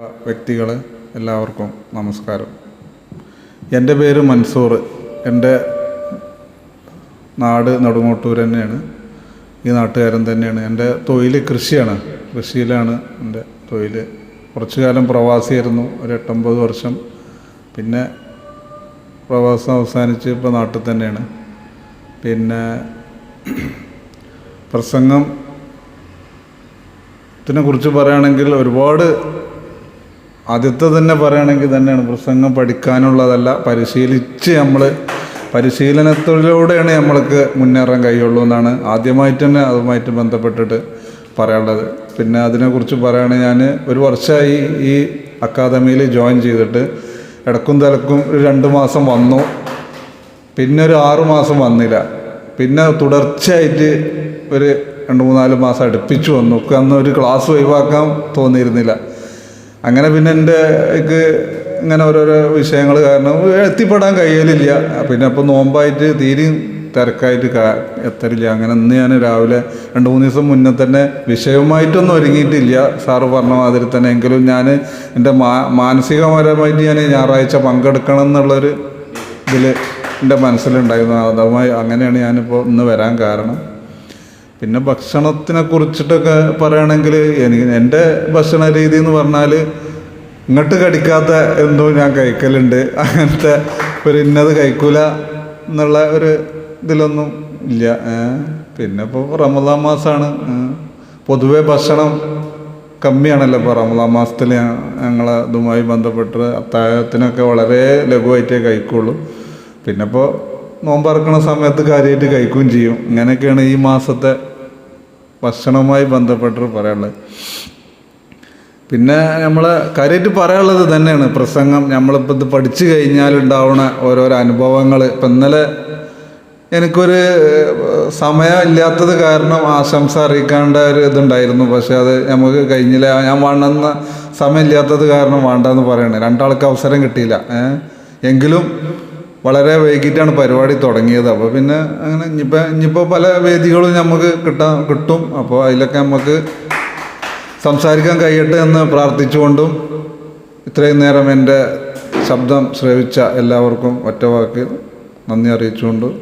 വ്യക്തികൾ എല്ലാവർക്കും നമസ്കാരം. എന്റെ പേര് മൻസൂർ. എന്റെ നാട് നെടുങ്ങോട്ടൂർ തന്നെയാണ്. ഈ നാട്ടുകാരൻ തന്നെയാണ്. എന്റെ തൊഴിൽ കൃഷിയാണ്. കൃഷിയിലാണ് എന്റെ തൊഴിൽ കുറച്ചു കാലം പ്രവാസിയായിരുന്നു. ഒരു എട്ടൊമ്പത് വർഷം. പിന്നെ പ്രവാസം അവസാനിച്ച് ഇപ്പോൾ നാട്ടിൽ തന്നെയാണ്. പിന്നെ പ്രസംഗം ത്തിനെ കുറിച്ച് പറയുകയാണെങ്കിൽ ഒരുപാട് ആദ്യത്തെ തന്നെ പറയുകയാണെങ്കിൽ തന്നെയാണ് പ്രസംഗം പഠിക്കാനുള്ളതല്ല പരിശീലിച്ച് നമ്മൾ പരിശീലനത്തിലൂടെയാണ് നമ്മൾക്ക് മുന്നേറാൻ കഴിയുള്ളൂ എന്നാണ് ആദ്യമായിട്ട് തന്നെ അതുമായിട്ട് ബന്ധപ്പെട്ടിട്ട് പറയാനുള്ളത്. പിന്നെ അതിനെക്കുറിച്ച് പറയുകയാണെങ്കിൽ ഞാൻ ഒരു വർഷമായി ഈ അക്കാദമിയിൽ ജോയിൻ ചെയ്തിട്ട് ഇടക്കും തലക്കും ഒരു രണ്ട് മാസം വന്നു. പിന്നെ ഒരു ആറു മാസം വന്നില്ല. പിന്നെ തുടർച്ചയായിട്ട് ഒരു രണ്ട് മൂന്നാൽ മാസം അടുപ്പിച്ചു വന്നു. അന്ന് ഒരു ക്ലാസ് ഒഴിവാക്കാൻ തോന്നിയിരുന്നില്ല. അങ്ങനെ പിന്നെ എന്റെ ഇങ്ങനെ ഓരോരോ വിഷയങ്ങൾ കാരണം എത്തിപ്പെടാൻ കഴിയലില്ല. പിന്നെ അപ്പോൾ നോമ്പായിട്ട് തീരെയും തിരക്കായിട്ട് കാ എത്തരില്ല അങ്ങനെ ഇന്ന് ഞാൻ രാവിലെ രണ്ട് മൂന്ന് ദിവസം മുന്നേ തന്നെ വിഷയവുമായിട്ടൊന്നും ഒരുങ്ങിയിട്ടില്ല. സാറ് പറഞ്ഞ മാതിരി തന്നെ എങ്കിലും ഞാൻ എന്റെ മാ മാനസികപരമായിട്ട് ഞാൻ ഞായറാഴ്ച പങ്കെടുക്കണം എന്നുള്ളൊരു ഇതിൽ എന്റെ മനസ്സിലുണ്ടായിരുന്നു. അതുമായി അങ്ങനെയാണ് ഞാനിപ്പോൾ ഇന്ന് വരാൻ കാരണം. പിന്നെ ഭക്ഷണത്തിനെ കുറിച്ചിട്ടൊക്കെ പറയുകയാണെങ്കിൽ എനിക്ക് എന്റെ ഭക്ഷണ രീതി എന്ന് പറഞ്ഞാൽ ഇങ്ങോട്ട് കടിക്കാത്ത എന്തോ ഞാൻ കഴിക്കലുണ്ട്. അങ്ങനത്തെ ഒരു ഇന്നത് കഴിക്കൂല എന്നുള്ള ഒരു ഇതിലൊന്നും ഇല്ല. പിന്നെ ഇപ്പോൾ റമദാൻ മാസമാണ് പൊതുവേ ഭക്ഷണം കമ്മിയാണല്ലോ ഇപ്പോൾ റമദാൻ മാസത്തിൽ ഞങ്ങളെ ഇതുമായി ബന്ധപ്പെട്ട് അത്താഴത്തിനൊക്കെ വളരെ ലഘുവായിട്ടേ കഴിക്കുള്ളൂ. പിന്നെ ഇപ്പോൾ നോമ്പറക്കണ സമയത്ത് കാര്യമായിട്ട് കഴിക്കുകയും ചെയ്യും. ഇങ്ങനെയൊക്കെയാണ് ഈ മാസത്തെ ഭക്ഷണവുമായി ബന്ധപ്പെട്ട് പറയാനുള്ളത്. പിന്നെ നമ്മൾ കാര്യമായിട്ട് പറയാനുള്ളത് തന്നെയാണ്. പ്രസംഗം നമ്മളിപ്പോൾ ഇത് പഠിച്ചു കഴിഞ്ഞാലുണ്ടാവുന്ന ഓരോരോ അനുഭവങ്ങൾ. ഇപ്പം ഇന്നലെ എനിക്കൊരു സമയമില്ലാത്തത് കാരണം ആശംസ അറിയിക്കേണ്ട ഒരു ഇതുണ്ടായിരുന്നു. പക്ഷേ അത് നമുക്ക് കഴിഞ്ഞില്ല. ഞാൻ വേണ്ടെന്ന സമയം ഇല്ലാത്തത് കാരണം വേണ്ടെന്ന് പറയണേ. രണ്ടാൾക്ക് അവസരം കിട്ടിയില്ല. എങ്കിലും വളരെ വൈകിട്ടാണ് പരിപാടി തുടങ്ങിയത്. അപ്പോൾ പിന്നെ അങ്ങനെ ഇനിയിപ്പോൾ ഇനിയിപ്പോൾ പല വേദികളും നമുക്ക് കിട്ടാൻ കിട്ടും. അപ്പോൾ അതിലൊക്കെ നമുക്ക് സംസാരിക്കാൻ കഴിയട്ടെ എന്ന് പ്രാർത്ഥിച്ചുകൊണ്ടും ഇത്രയും നേരം എന്റെ ശബ്ദം ശ്രവിച്ച എല്ലാവർക്കും ഒറ്റവാക്കിൽ നന്ദി അറിയിച്ചുകൊണ്ട്